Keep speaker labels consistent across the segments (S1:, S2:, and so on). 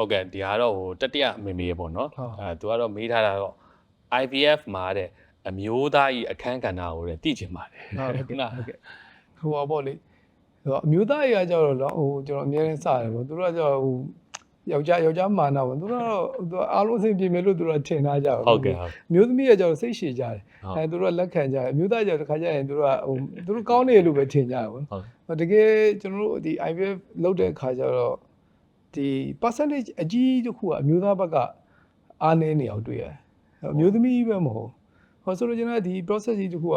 S1: ဟုတ်ကဲ့ဒီကတော့ဟိုတတိယအမေမေပေါ့နော်
S2: ဟုတ်
S1: အဲသူကတော့မေးထားတာတော့ IVF မှာတဲ့အမျိုးသားကြီးအခန်းကဏ္ဍကိုလည်းသိချင်ပါတယ်
S2: ဟုတ်ကဲ့
S1: ခုန
S2: ဟုတ်ကဲ့ဟိုပါပေါ့လေဟိုအမျိုးသားတွေကကြတော့တော့ဟိုကျွန်တော်အများနဲ့စတယ်ပေါ့သူတို့ကကြတော့ဟိုယောက်ျားယောက်ျားမာနာပေါ့သူတို့ကတော့သူကအားလုံးအဆင်ပြေမယ်လို့သူတို့ကထင်ထားကြတယ်
S1: ဟုတ်ကဲ့ဟုတ်
S2: အမျိုးသမီးကကြတော့စိတ်ရှည်ကြတယ်
S1: ဟုတ်
S2: အဲသူတို့ကလက်ခံကြတယ်အမျိုးသားကြတော့တစ်ခါကျရင်သူတို့ကဟိုသူတို့ကောင်းနေတယ်လို့ပဲထင်ကြတယ်ပေါ့
S1: ဟုတ်
S2: ဟိုတကယ်ကျွန်တော်တို့ဒီ IVF လုပ်တဲ့အခါကျတော့ ဒီ percentage အကြီးတစ်ခုကအမျိုးသားဘက်ကအားနည်းနေအောင်တွေ့ရတယ်အမျိုးသမီးပဲမဟုတ်ဟောဆိုလို့ကျွန်တော်ဒီ process ကြီးတစ်ခုက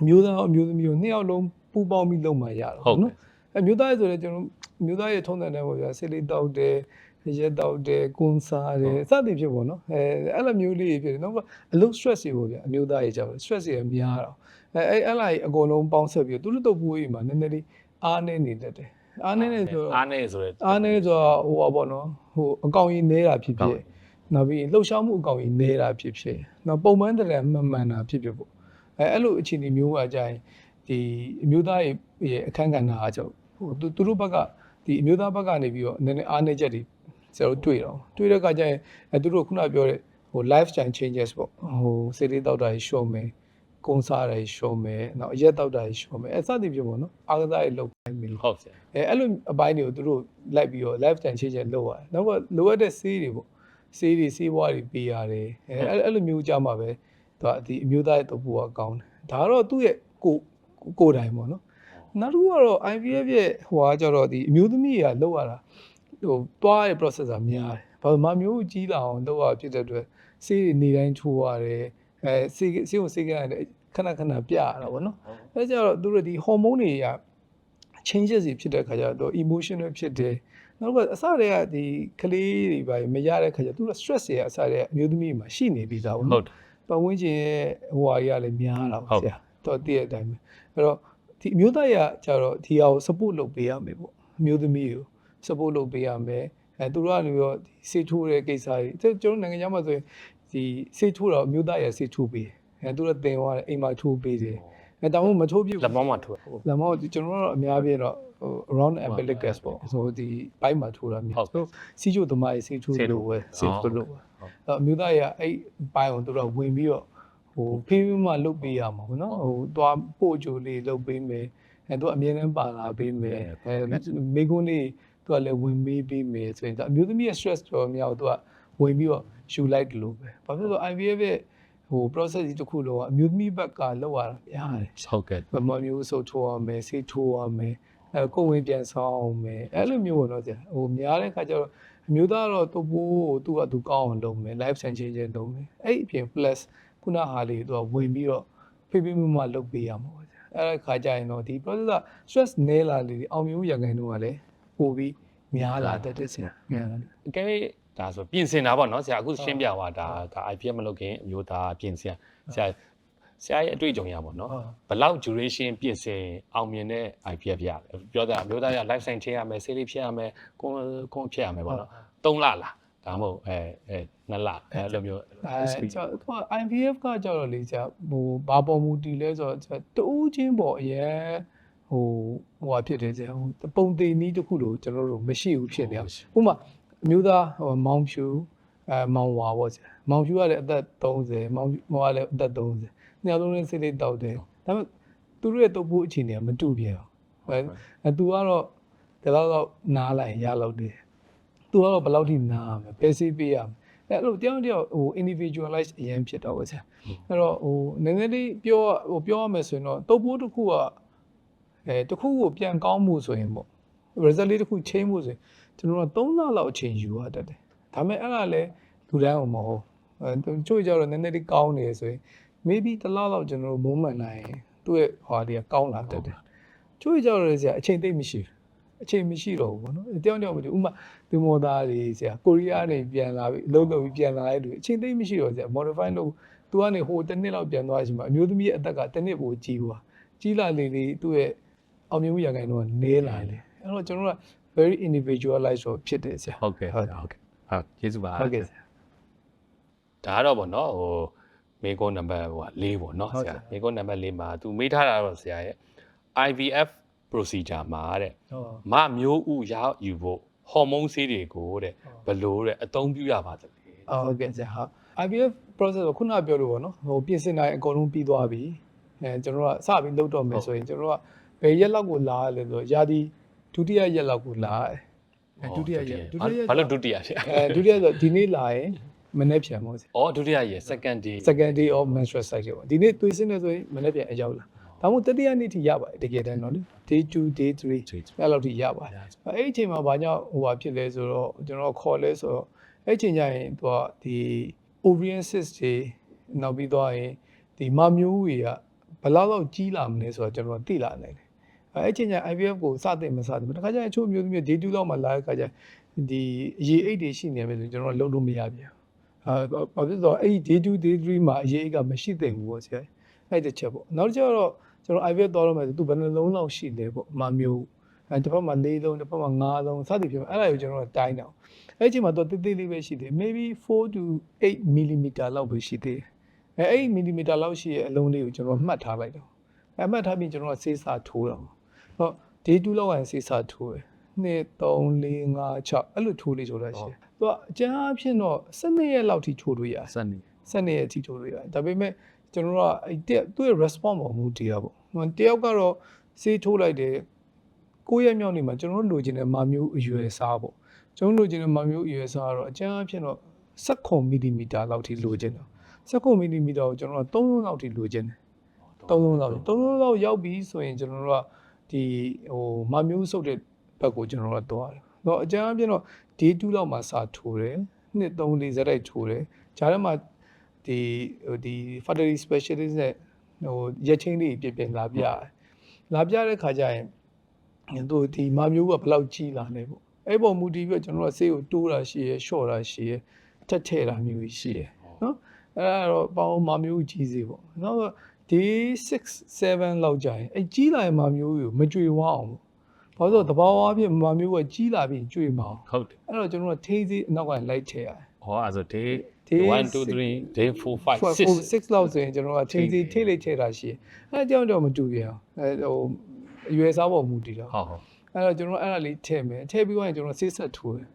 S2: အမျိုးသားရောအမျိုးသမီးရောနှစ်ယောက်လုံးပူးပေါင်းပြီးလုပ်မှရတော့
S1: ဟုတ်ကဲ့
S2: နော်အမျိုးသားရဲ့ဆိုတော့ကျွန်တော်အမျိုးသားရဲ့ထုံးစံတယ်ပေါ့ဗျာဆေးလေးတောက်တယ်ရက်တောက်တယ်ကွန်စားတယ်စသဖြင့်ဖြစ်ပေါ့နော်အဲအဲ့လိုမျိုးလေးတွေဖြစ်တယ်နောက်ကအလုပ် stress တွေပေါ့ဗျာအမျိုးသားရဲ့ကြောက် stress တွေများတော့အဲအဲ့အဲ့လိုက်အကုန်လုံးပေါင်းဆက်ပြီးတော့သူတို့တော့ပွေးမှာနည်းနည်းလေးအားနေနေတတ်တယ် အားနေနေဆိုတော့
S1: အားနေဆိုရယ်
S2: အားနေဆိုတော့ဟိုပါပေါ့နော်ဟိုအကောင်ကြီးနေတာဖြစ်ဖြစ်နောက်ပြီးလှုပ်ရှားမှုအကောင်ကြီးနေတာဖြစ်ဖြစ်နောက်ပုံမှန်တည်းမှန်မှန်တာဖြစ်ဖြစ်ပေါ့အဲအဲ့လိုအခြေအနေမျိုးကကြာရင်ဒီအမျိုးသားရဲ့အခန်းကဏ္ဍအားကြောင့်ဟိုသူသူတို့ဘက်ကဒီအမျိုးသားဘက်ကနေပြီးတော့နည်းနည်းအားနေချက်တွေကျွန်တော်တွေ့တော့တွေ့တဲ့အခါကျရင်အဲသူတို့ခုနပြောတဲ့ဟို lifestyle changes ပေါ့ဟိုစိတ်လေးတောက်တာကြီးရှော့မယ် ကုန်းစားတာကြီးရှော့မယ်နောက်အရက်တောက်တာကြီးရှော့မယ်အဲစသဖြင့်ပေါ့နော်အားကစားရေးလုပ်ပိုင်းမယ်လို့
S1: ဟုတ်ဆရာ
S2: အဲအဲ့လိုအပိုင်းတွေကိုသူတို့လိုက်ပြီးတော့ live time change လုပ်ရတယ်။နောက်ကလိုအပ်တဲ့ဆေးတွေပေါ့။ဆေးတွေဆေးဘွားတွေပေးရတယ်။အဲအဲ့အဲ့လိုမျိုးကြမှာပဲသူကဒီအမျိုးသားရဲ့တပူကကောင်းတယ်။ဒါကတော့သူ့ရဲ့ကိုကိုယ်တိုင်ပေါ့နော်။နောက်တစ်ခုကတော့ IVF ရဲ့ဟိုကကြတော့ဒီအမျိုးသမီးတွေကလောက်ရတာဟိုတွားရဲ့ process ကများတယ်။ဘာလို့မမျိုးကြီးလာအောင်လောက်ရဖြစ်တဲ့အတွက်ဆေးတွေနေတိုင်းထိုးရတယ်။အဲဆေးဆေးကိုဆေးကရတယ် ခဏခဏပြရတာပေါ့နော်။အဲကြတော့သူတို့ဒီဟော်မုန်းတွေက changes တွေဖြစ်တဲ့ခါကျတော့ emotional ဖြစ်တယ်နောက်တစ်ခုကအစတည်းကဒီကလေးတွေပါမရတဲ့ခါကျသူက stress တွေကအစတည်းကအမျိုးသမီးမှာရှိနေပြီးသားပေါ့
S1: ဟုတ်
S2: နော်
S1: တယ်
S2: ပတ်ဝန်းကျင်ရဲ့ဟိုဟာကြီးကလည်းများတာ
S1: ဟုတ်
S2: ပေါ့ဆရာတော့တည့်တဲ့အတိုင်းပဲအဲ့တော့ဒီအမျိုးသားရကျတော့ဒီဟာကို support လုပ်ပေးရမယ်ပေါ့အမျိုးသမီးကို support လုပ်ပေးရမယ်အဲသူတို့ကနေပြီးတော့ဒီစေထိုးတဲ့ကိစ္စတွေကျွန်တော်နိုင်ငံခြားမှာဆိုရင်ဒီစေထိုးတော့အမျိုးသားရစေထိုးပေးတယ် အဲသူတို့တင်သွားတယ်အိမ်မှာထိုးပေးတယ်အဲတောင်မှမထိုးပြဘူး
S1: လက်မောင်းမှာထိုးတာ
S2: လမ်းမောကျွန်တော်တို့အများပြတော့ဟို around umbilicus ပေါ့ဆိုဒီဘိုက်မှာထိုးတာမျိုး
S1: ဟုတ်
S2: ဆိုစီချိုသမားရေးစီထိုး
S1: ဆေးထိုး
S2: လို့ပဲ
S1: ဟုတ်
S2: စီထိုးလို့ပဲအဲ့အမျိုးသားရအဲ့ဘိုက်ကိုသူတို့ဝင်ပြီးတော့ဟိုဖေးဖေးမှလုတ်ပေးရမှာပေါ့နော်ဟိုသွားပို့ကြိုလေးလုတ်ပေးမယ်အဲသူကအမြဲတမ်းပါလာပေးမယ်အဲမိကုန်းလေးသူကလည်းဝင်ပေးပေးမယ်ဆိုရင်ဒါအမျိုးသမီးရဲ့ stress တော်များကိုသူကဝင်ပြီးတော့ယူလိုက်တယ်လို့ပဲဘာဖြစ်လို့ IVF ရဲ့ ဟို process ကြီးတစ်ခုလုံးကအမျိုးသမီးဘက်ကလောက်ရတာများတယ်
S1: ဟုတ်ကဲ့
S2: ဗမာမျိုးစုပ်ထိုးရမယ်ဆေးထိုးရမယ်အဲကိုယ်ဝင်ပြန်ဆောင်အောင်မယ်အဲ့လိုမျိုးပေါ့နော်ဆရာဟိုများတဲ့ခါကျတော့အမျိုးသားတော့သူ့ဘိုးကိုသူ့ကသူကောင်းအောင်လုပ်မယ် life style change လုပ်မယ်အဲ့ဒီအပြင် plus ခုနဟာလေးသူကဝင်ပြီးတော့ဖိဖိမမလုပ်ပေးရမှာပေါ့ဆရာအဲ့ဒီခါကျရင်တော့ဒီ process က stress နည်းလာလေဒီအောင်မြင်မှုရန်ကုန်တော့ကလည်းပို့ပြီးများလာတတ်တဲ့ဆရာများလာတယ်
S1: အကဲ ဒါဆိုပြင်ဆင်တာပေါ့နော်ဆရာအခုရှင်းပြသွားတာဒါ IPF မလုပ်ခင်အမျိုးသားပြင်ဆင်ဆရာဆရာရဲ့အတွေ့အကြုံရပါတော့
S2: ဟုတ်
S1: ဘယ်လောက် duration ပြင်ဆင်အောင်မြင်တဲ့ IPF ရလဲပြောတာအမျိုးသားရ life science ချင်းရမယ်ဆေးလေးဖြတ်ရမယ်ကွန်ကွန်ဖြတ်ရမယ်ပေါ့နော်3လလားဒါမှမဟုတ်အဲအဲ2လအဲလိုမျိုး
S2: အဲကျတော့သူက IVF ကကြတော့လေကြာဟိုဘာပေါ်မူတည်လဲဆိုတော့တူးချင်းပေါ်အရင်ဟိုဟိုဟာဖြစ်တယ်ကြာဟိုပုံသေးနည်းတစ်ခုလို့ကျွန်တော်တို့မရှိဘူးဖြစ်နေအောင်ဥပမာ အမျိုးသားဟိုမောင်ဖြူအဲမောင်ဝါပေါ့ကြာမောင်ဖြူကလည်းအသက်30မောင်မောင်ကလည်းအသက်30နှစ်ယောက်လုံးလည်းစိတ်လေးတောက်တယ်ဒါပေမဲ့သူတို့ရဲ့တုပ်ဖို့အခြေအနေကမတူပြန်အောင်အဲသူကတော့ဒီလောက်တော့နားလိုက်ရလောက်တယ်သူကတော့ဘယ်လောက်ထိနားရမလဲပဲစီးပေးရမယ်အဲ့လိုတယောက်တယောက်ဟို individualize အရင်ဖြစ်တော့ဗောဆရာအဲ့တော့ဟိုနည်းနည်းလေးပြောဟိုပြောရမယ်ဆိုရင်တော့တုပ်ပိုးတစ်ခုကအဲတစ်ခုကိုပြန်ကောင်းမှုဆိုရင်ပေါ့ result လေးတစ်ခု change မှုဆိုရင် ကျွန်တော်တို့3လလောက်အချိန်ယူရတတ်တယ်ဒါပေမဲ့အဲ့ဒါလည်းလူတိုင်းအောင်မဟုတ်အဲချို့ကြတော့နည်းနည်းလေးကောင်းနေဆိုရင် maybe တစ်လလောက်ကျွန်တော်တို့မုန်းမှန်နိုင်ရင်သူ့ရဲ့ဟွာတွေကကောင်းလာတတ်တယ်ချို့ကြတော့လည်းဆရာအချိန်သိပ်မရှိဘူးအချိန်မရှိတော့ဘူးဗောနော်တယောက်တယောက်မတူဥပမာဒီမော်သားတွေဆရာကိုရီးယားနေပြန်လာပြီအလုပ်လုပ်ပြီးပြန်လာတဲ့လူအချိန်သိပ်မရှိတော့ဆရာ modify လုပ်သူကနေဟိုတစ်နှစ်လောက်ပြန်သွားချိန်မှာအမျိုးသမီးရဲ့အသက်ကတစ်နှစ်ပိုကြီးသွားကြီးလာလေလေသူ့ရဲ့အောင်မြင်မှုရခိုင်တော့နေလာလေအဲ့တော့ကျွန်တော်တို့က very individualized ဆိုဖြစ်တယ်ဆရာ
S1: ဟုတ်ကဲ့
S2: ဟု
S1: ဟုတ်တ်ဟုတ်ကဲ့ဟုတ်ကျေးဇူးပါ
S2: ဟုတ်ကဲ့ဆရာ
S1: ဒါကတော့ဗောနော်ဟိုမေကွန်နံပါတ်ဟို၄ဗောနော်
S2: ဟုတ်
S1: ဆ
S2: ကဲ့
S1: ရာမေကွန်နံပါတ်၄မှာသူမေးထားတာတော့ဆရာရဲ့ IVF procedure မှာတဲ့
S2: ဟုတ်
S1: မမျိုးဥရယူဖို့ဟော်မုန်းဆေးတွေကိုတဲ့ဘလို့တဲ့အသုံးပြုရပါသလဲ
S2: အော်ဟုတ်ကဲ့ဆရာဟာ IVF process ကိုခုနပြောလို့ပေါ့နော်ဟိုပြင်ဆင်တိုင်းအကုန်လုံးပြီးသွားပြီအဲကျွန်တော်တို့ကစပြီးလုပ်တော့မယ်ဆိုရင်ကျွန်တော်တို့ကဘယ်ရက်လောက်ကိုလာရလဲဆိုတော့ယာဒီ ဒုတိယရက်လောက်ကိုလာရတယ်အဲဒုတိယရက်ဒုတိယရက်
S1: ဘာလို့ဒုတိယဖြစ်
S2: အဲဒုတိယဆိုဒီနေ့လာရင်မနေ့ပြန်မို့ဆရာ
S1: ဩဒုတိယရဲ့ second day
S2: second day of menstrual cycle ပေါ့ဒီနေ့သွေးစင်းနေဆိုရင်မနေ့ပြန်အရောက်လာဒါမှမဟုတ်တတိယနေ့ထိရပါတယ်တကယ်တမ်းတော့လေ day 2 day 3အဲ့လောက်ထိရပါတယ်အဲ့ဒီအချိန်မှာဘာကြောင့်ဟိုဟာဖြစ်လဲဆိုတော့ကျွန်တော်ခေါ်လဲဆိုတော့အဲ့ဒီအချိန်ကျရင်သူကဒီ ovarian cyst တွေနောက်ပြီးတော့ရင်ဒီမမျိုးတွေကဘယ်လောက်လောက်ကြီးလာမလဲဆိုတော့ကျွန်တော်သိလာနိုင်တယ် အဲ့ဒီအချိန်ကျရင် IVF ကိုစတင်မစတင်ဘူးတခါကျရင်အချို့မျိုးမျိုး day 2လောက်မှလာတဲ့ခါကျရင်ဒီအရေးအိတ်တွေရှိနေမယ်ဆိုရင်ကျွန်တော်လုံးလို့မရပြန်အာဘာဖြစ်လို့အဲ့ဒီ day 2 day 3မှာအရေးကမရှိသင့်ဘူးပေါ့ဆရာအဲ့တစ်ချက်ပေါ့နောက်တစ်ချက်ကတော့ကျွန်တော် IVF တော်တော့မယ်သူဘယ်နှလုံးလောက်ရှိလဲပေါ့မမျိုးအဲတစ်ဖက်မှာ၄လုံးတစ်ဖက်မှာ၅လုံးစသည်ဖြင့်အဲ့ဒါကိုကျွန်တော်တိုင်းတော့အဲ့ဒီအချိန်မှာတော့တိတ်တိတ်လေးပဲရှိသေးတယ် maybe 4 to 8 mm လောက်ပဲရှိသေးတယ်အဲ8 mm လောက်ရှိရဲ့အလုံးလေးကိုကျွန်တော်မှတ်ထားလိုက်တော့အဲမှတ်ထားပြီးကျွန်တော်ဆေးစာထိုးတော့ ဟော day 2လောက်ရင်ဆေးစာထိုးတယ်2 3 4 5 6အဲ့လိုထိုးလေးဆိုတာရှိတယ်သူကအကျန်းအဖြစ်တော့12ရက်လောက်ထိထိုးလို့ရတယ်
S1: စနေ
S2: စနေရဲ့အထိထိုးလို့ရတယ်ဒါပေမဲ့ကျွန်တော်တို့ကအဲ့တက်သူ့ရဲ့ response ပေါ်မူတည်ရပေါ့ဟိုတယောက်ကတော့စေးထိုးလိုက်တယ်ကိုယ့်ရဲ့မြောက်နေမှာကျွန်တော်တို့လိုချင်တဲ့မာမျိုးအရွယ်စားပေါ့ကျွန်တော်လိုချင်တဲ့မာမျိုးအရွယ်စားကတော့အကျန်းအဖြစ်တော့16မီလီမီတာလောက်ထိလိုချင်တယ်16မီလီမီတာကိုကျွန်တော်တို့3လုံးလောက်ထိလိုချင်တယ်3လုံးလောက်3လုံးလောက်ရောက်ပြီဆိုရင်ကျွန်တော်တို့က ဒီဟိုမာမျိုးစုပ်တဲ့ဘက်ကိုကျွန်တော်တို့ကသွားတယ်တော့အကျန်းအဖြစ်တော့ day 2လောက်မှာစာထိုးတယ်နှစ်3 4ဇက်တိုက်ထိုးတယ်ဂျားထဲမှာဒီဟိုဒီ fertility specialist နဲ့ဟိုရက်ချင်းလေးပြင်ပြင်လာပြရတယ်။လာပြတဲ့ခါကျရင်သူဒီမာမျိုးကဘယ်လောက်ကြီးလာလဲပေါ့။အဲ့ပေါ်မူတည်ပြီးတော့ကျွန်တော်တို့ကဆေးကိုတိုးတာရှိရယ်ရှော့တာရှိရယ်ထက်ထဲတာမျိုးကြီးရှိရယ်နော်။အဲ့ဒါတော့ပေါင်းမာမျိုးကြီးစေပေါ့။နောက် ဒီ6 7လောက်ကြာရင်အဲ့ကြီးလာရင်မာမျိုးကိုမကြွေဝအောင်ပေါ့။ဘာလို့လဲဆိုတော့တဘာဝအဖြစ်မာမျိုးကကြီးလာပြီးကြွေမအောင်
S1: ဟုတ်တယ်။
S2: အဲ့တော့ကျွန်တော်တို့ကထိန်းစေးအနောက်ကလိုက်ထည့်ရတယ်။
S1: ဟောအဲ့ဆို day
S2: Day
S1: 1 2 3 day 4 5 6
S2: 6လောက်ဆိုရင်ကျွန်တော်ကချိန်စီထိလေးထည့်တာရှိတယ်အဲအကြောင်းတော့မတူပြန်အောင်အဲဟိုအရွယ်စားပေါ်မူတည်တော့
S1: ဟုတ်ဟုတ်
S2: အဲတော့ကျွန်တော်အဲ့ဒါလေးထည့်မယ်ထည့်ပြီးတော့ကျွန်တော်ဆေးဆက်ထိုးတယ်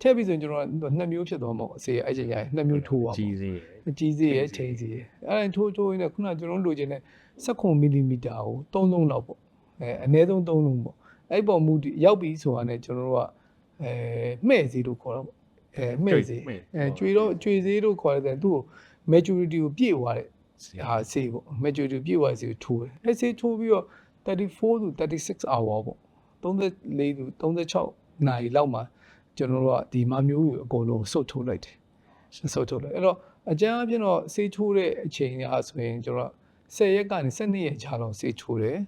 S2: ထည့်ပြီးဆိုရင်ကျွန်တော်နှစ်မျိုးဖြစ်သွားမှာပေါ့အစေအဲ့ချိန်ရရင်နှစ်မျိုးထိုးပါ
S1: ကြီးစေး
S2: ကြီးစီရဲ့ချိန်စီရဲ့အဲ့ဒါထိုးထိုးရင်းနဲ့ခုနကကျွန်တော်လိုချင်တဲ့16မီလီမီတာကို3လုံးလောက်ပေါ့အဲအနည်းဆုံး3လုံးပေါ့အဲ့ပေါ်မူတည်ရောက်ပြီဆိုတာနဲ့ကျွန်တော်တို့ကအဲမှဲ့စီလို့ခေါ်တော့ပေါ့အဲမှဲ့စီအဲကျွေတော့ကျွေစီလို့ခေါ်တဲ့သူ့ကို maturity ကိုပြည့်သွားတဲ့ဟာဆေးပေါ့ maturity ပြည့်ဝဆေးကိုထိုးတယ်အဲဆေးထိုးပြီးတော့34 to 36 hour ပေါ့34 to 36နာရီလောက်မှာကျွန်တော်တို့ကဒီမမျိုးကိုအကုန်လုံးစုပ်ထိုးလိုက်တယ်စုပ်ထိုးလိုက်အဲ့တော့ အကျန်းအဖြစ်တော့ဆေးထိုးတဲ့အချိန်ကဆိုရင်ကျွန်တော်10ရက်ကနေ12ရက်ကြာလောက်ဆေးထိုးတယ်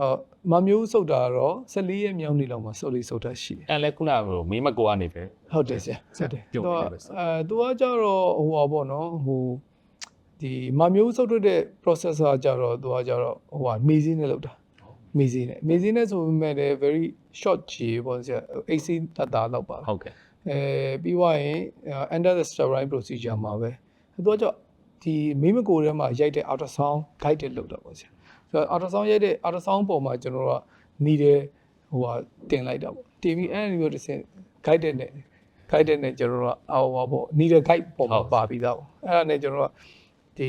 S2: အော်မမျိုးစုပ်တာကတော့14ရက်မြောက်နေ့လောက်မှာစုပ်လေးစုပ်တာရှိတယ်
S1: အဲ့လဲခုနကဟိုမင်းမကိုကနေပဲ
S2: ဟုတ်တယ်ဆရာဟုတ်တယ်
S1: ပြုတ်
S2: သူ
S1: နေ
S2: က
S1: တယ်ပဲဆရာ
S2: အဲသူကကြတော့ဟိုပါပေါ့နော်ဟိုဒီမမျိုးစုပ်ထုတ်တဲ့ processor ကြတော့သူကကြတော့ဟိုဟာမေးစင်းနဲ့လောက်တာမေးစင်းနဲ့မေးစင်းနဲ့ဆိုပေမဲ့လည်း very short ကြီးပေါ့ဆရာ AC တတာလောက်ပါ
S1: ဟုတ်ကဲ့
S2: အဲပြီးသွားရင် under the steroid procedure မှာပဲ သူကကြဒီမိမကိုယ်ထဲမှာရိုက်တဲ့ ultrasound guided လုပ်တာပေါ့ဆရာဆိုတော့ ultrasound ရိုက်တဲ့ ultrasound ပုံမှာကျွန်တော်တို့ကနေတယ်ဟိုဟာတင်လိုက်တာပေါ့တင်ပြီးအဲ့ဒီမျိုးတစ်ဆင့် guided နဲ့ guided နဲ့ကျွန်တော်တို့ကအော်ဟောပေါ့ needle guide ပုံမှာပါပြီးသားပေါ့အဲ့ဒါနဲ့ကျွန်တော်တို့ကဒီ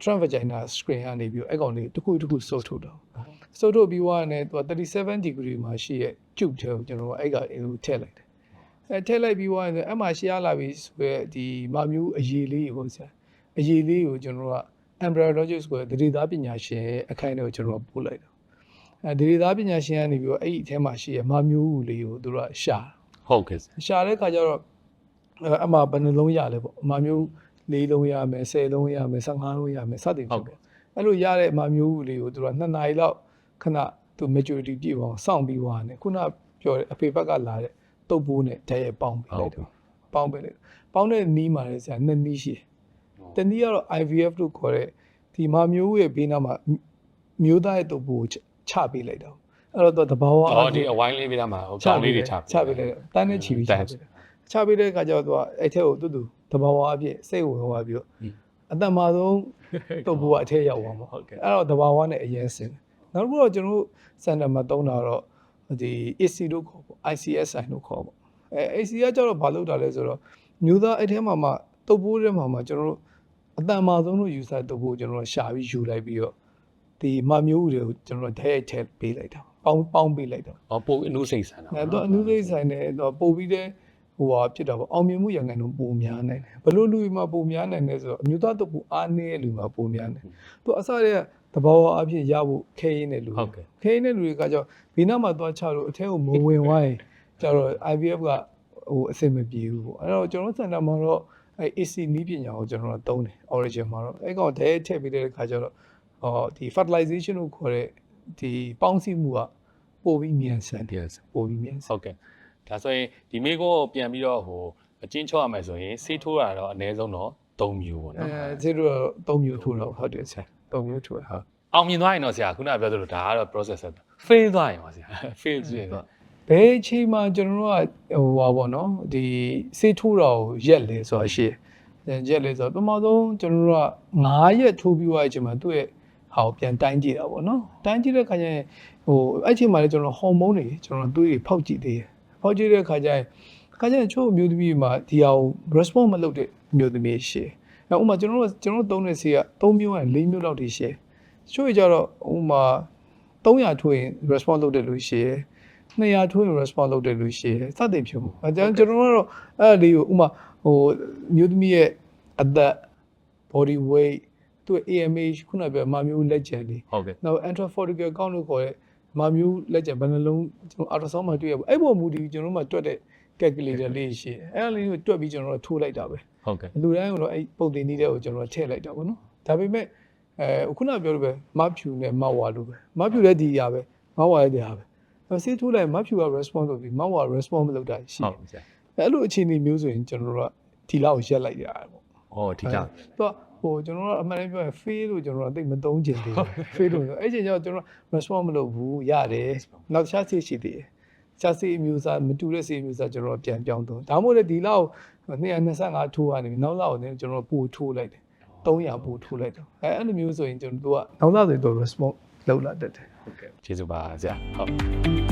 S2: trans vagina screen ကနေပြီးတော့အဲ့ကောင်လေးတစ်ခုတစ်ခုစုပ်ထုတ်တော့စုပ်ထုတ်ပြီးသွားရင်သူက37 degree မှာရှိရဲ့ tube ထဲကိုကျွန်တော်တို့ကအဲ့ကောင်လေးကိုထည့်လိုက်တယ် အဲထည့်လိုက်ပြီးသွားရင်အဲ့မှာရှေ့ရလာပြီဆိုရဲဒီမမျိုးအရေးလေးကိုဆရာအရေးလေးကိုကျွန်တော်တို့က embryologist ကိုတတိသားပညာရှင်ရဲ့အခိုင်အတန့်ကိုကျွန်တော်တို့ပို့လိုက်တော့အဲဒီသားပညာရှင်ကနေပြီးတော့အဲ့ဒီအထဲမှာရှိရဲ့မမျိုးလေးကိုသူတို့ကရှာတာ
S1: ဟုတ်ကဲ့
S2: ရှာတဲ့ခါကျတော့အဲ့အမှဘယ်နှလုံးရလဲပေါ့အမမျိုး၄လုံးရမယ်၁၀လုံးရမယ်၁၅လုံးရမယ်စသည်ဖြင့်ပေါ့အဲ့လိုရတဲ့အမမျိုးလေးကိုသူက2နာရီလောက်ခဏသူ maturity ပြည့်အောင်စောင့်ပြီးသွားတယ်ခုနပြောတဲ့အဖေဘက်ကလာတဲ့ တုပ်ပိုးနဲ့ဓာတ်ရဲ့ပေါင်းပေးလိုက်တော့ပေါင်းပေးလိုက်ပေါင်းတဲ့နီးမှာလည်းဆရာနှစ်နီးရှိတယ်တနည်းကတော့ IVF လို့ခေါ်တဲ့ဒီမမျိုးရဲ့ဘေးနားမှာမျိုးသားရဲ့တုပ်ပိုးကိုချပေးလိုက်တော့အဲ့တော့သူကတဘာဝ
S1: အော်ဒီအဝိုင်းလေးပြတာမှာဟိုကောင်းလေးတွေချ
S2: ချပေးလိုက်တန်းနဲ့ချီပြီးချပေးလိုက်ချပေးတဲ့အခါကျတော့သူကအဲ့ထက်ကိုတူတူတဘာဝအဖြစ်စိတ်ဝင်သွားပြီးတော့အတန်မာဆုံးတုပ်ဘူးကအထက်ရောက်သွားမှာ
S1: ဟုတ်ကဲ့
S2: အဲ့တော့တဘာဝနဲ့အရင်စင်နောက်တစ်ခုတော့ကျွန်တော်တို့စင်တာမှာတုံးတာတော့ ဒီ AC လို့ခေါ်ပေါ့ ICSI လို့ခေါ်ပေါ့အဲ AC ကကျတော့ဘာလုပ်တာလဲဆိုတော့မျိုးသားအဲ့ထဲမှာမှတုပ်ပိုးထဲမှာမှကျွန်တော်တို့အတန်မာဆုံးလို့ယူဆတုပ်ပိုးကျွန်တော်တို့ရှာပြီးယူလိုက်ပြီးတော့ဒီမမျိုးဦးတွေကိုကျွန်တော်တို့ထဲထဲပေးလိုက်တာပေါင်းပေါင်းပေးလိုက်တာ
S1: ဟောပို့အနုစိတ်ဆန်တာ
S2: အဲတော့အနုစိတ်ဆိုင်နဲ့တော့ပို့ပြီးတဲ့ဟိုဟာဖြစ်တာပေါ့အောင်မြင်မှုရန်ကန်တော့ပိုများနိုင်တယ်ဘလို့လူတွေမှာပိုများနိုင်တယ်ဆိုတော့အမျိုးသားတုပ်ပိုးအားနည်းတဲ့လူမှာပိုများတယ်သူအစတည်းက တဘာဝအဖြစ်ရဖို့ခဲရင်းတဲ့လူတွေ
S1: ဟုတ်ကဲ့
S2: ခင်းတဲ့လူတွေကကြောင့်ဘေးနားမှာသွားချလို့အထဲကိုမဝင်ဝိုင်းကျတော့ IVF ကဟိုအဆင်မပြေဘူးပေါ့အဲ့တော့ကျွန်တော်စင်တာမှာတော့အဲ AC နီးပညာကိုကျွန်တော်တို့သုံးတယ် origin မှာတော့အဲ့ကောင်တည်းထည့်ပေးတဲ့ခါကျတော့ဟောဒီ fertilization ကိုခေါ်တဲ့ဒီပေါင်းစည်းမှုကပိုပြီးမြန်ဆန်တယ်
S1: yes
S2: ပိုပြီးမြန်ဆန်
S1: ဟုတ်ကဲ့ဒါဆိုရင်ဒီမိကိုကိုပြန်ပြီးတော့ဟိုအချင်းချော့ရမယ်ဆိုရင်ဆေးထိုးတာတော့အနည်းဆုံးတော့3မျိုးပေါ့
S2: အဲ
S1: နော်
S2: ဇီရိုတော့3မျိုးထိုးတော့ဟုတ်တယ်ဆရာ 3မျိုးထိုးဟုတ်
S1: အောင်မြင်သွားရင်တော့ဆရာခုနကပြောသလိုဒါကတော့ process ပဲ fail သွားရင်ပါဆရာ fail ကြည့်တော့
S2: ဘယ်အချိန်မှာကျွန်တော်တို့ကဟိုပါပေါ့နော်ဒီစေးထိုးတာကိုရက်လဲဆိုတာရှိတယ်ရက်လဲဆိုတော့ပထမဆုံးကျွန်တော်တို့က9ရက်ထိုးပြီးသွားတဲ့အချိန်မှာသူ့ရဲ့ဟာကိုပြန်တိုင်းကြည့်တာပေါ့နော်တိုင်းကြည့်တဲ့ခါကျရင်ဟိုအဲ့အချိန်မှာလည်းကျွန်တော်ဟော်မုန်းတွေကျွန်တော်တွေးတွေဖောက်ကြည့်သေးတယ်ဖောက်ကြည့်တဲ့ခါကျရင်ခါကျရင်ချို့အမျိုးသမီးတွေမှာဒီဟာကို response မလုပ်တဲ့အမျိုးသမီးရှိတယ် အဲ့ဥပမာကျွန်တော်တို့ကကျွန်တော်တို့သုံးတဲ့ဆေးက3မျိုးနဲ့4မျိုးလောက်ထိရှိတယ်ချို့ကြတော့ဥပမာ300ထိုးရင် response လုပ်တဲ့လူရှိတယ်200ထိုးရင် response လုပ်တဲ့လူရှိတယ်စသဖြင့်ဖြစ်မှာအဲကျွန်တော်ကျွန်တော်ကတော့အဲ့ဒါလေးကိုဥမာဟိုမျိုးသမီးရဲ့အသက် body weight သူ့ AMH ခုနကပြောမမျိုးလက်ကျန်လေး
S1: ဟုတ်ကဲ့
S2: နောက် intracortical count လို့ခေါ်တဲ့မမျိုးလက်ကျန်ဘယ်နှလုံးကျွန်တော် ultrasound မှာတွေ့ရပါအဲ့ပေါ်မူတည်ပြီးကျွန်တော်တို့မှတွက်တဲ့ calculator လေးရှိတယ်အဲ့ဒါလေးကိုတွက်ပြီးကျွန်တော်တို့ထိုးလိုက်တာပဲ
S1: ဟုတ်ကဲ့
S2: လူတိုင်းကတော့အဲ့ပုံတင်နေတဲ့ကိုကျွန်တော်ထည့်လိုက်တာပေါ့နော်ဒါပေမဲ့အဲခုနပြောလို့ပဲမဖြူနဲ့မဝါလို့ပဲမဖြူလည်းဒီရပဲမဝါလည်းဒီရပဲအဲဆေးထိုးလိုက်မဖြူက response လုပ်ပြီးမဝါ response မလုပ်တာရှိ
S1: ဟု
S2: တယ်
S1: တ်ဆရာ
S2: အဲ့လိုအခြေအနေမျိုးဆိုရင်ကျွန်တော်တို့ကဒီလောက်ရက်လိုက်ရတာပေါ့
S1: ဟောဒီကြောင့်
S2: သူကဟိုကျွန်တော်တို့အမှန်တည်းပြောရင် fail လို့ကျွန်တော်တို့အသိမသုံးချင်သေးဘူး fail လို့ဆိုအဲ့ချိန်ကျတော့ကျွန်တော် response မလုပ်ဘူးရတယ်နောက်တခြားဆေးရှိသေးတယ် ခြားဆေးအမျိုးအစားမတူတဲ့ဆေးအမျိုးအစားကျွန်တော်တို့ပြန်ပြောင်းတော့ဒါမှမဟုတ်လေဒီလောက်225ထိုးရနေပြီနောက်လောက်နဲ့ကျွန်တော်တို့ပို့ထိုးလိုက်တယ်300ပို့ထိုးလိုက်တော့အဲအဲ့လိုမျိုးဆိုရင်ကျွန်တော်တို့ကနောက်လောက်ဆိုရင်တော့ response လောက်လာတတ်တယ်
S1: ဟုတ်ကဲ့ကျေးဇူးပါဆရာဟုတ်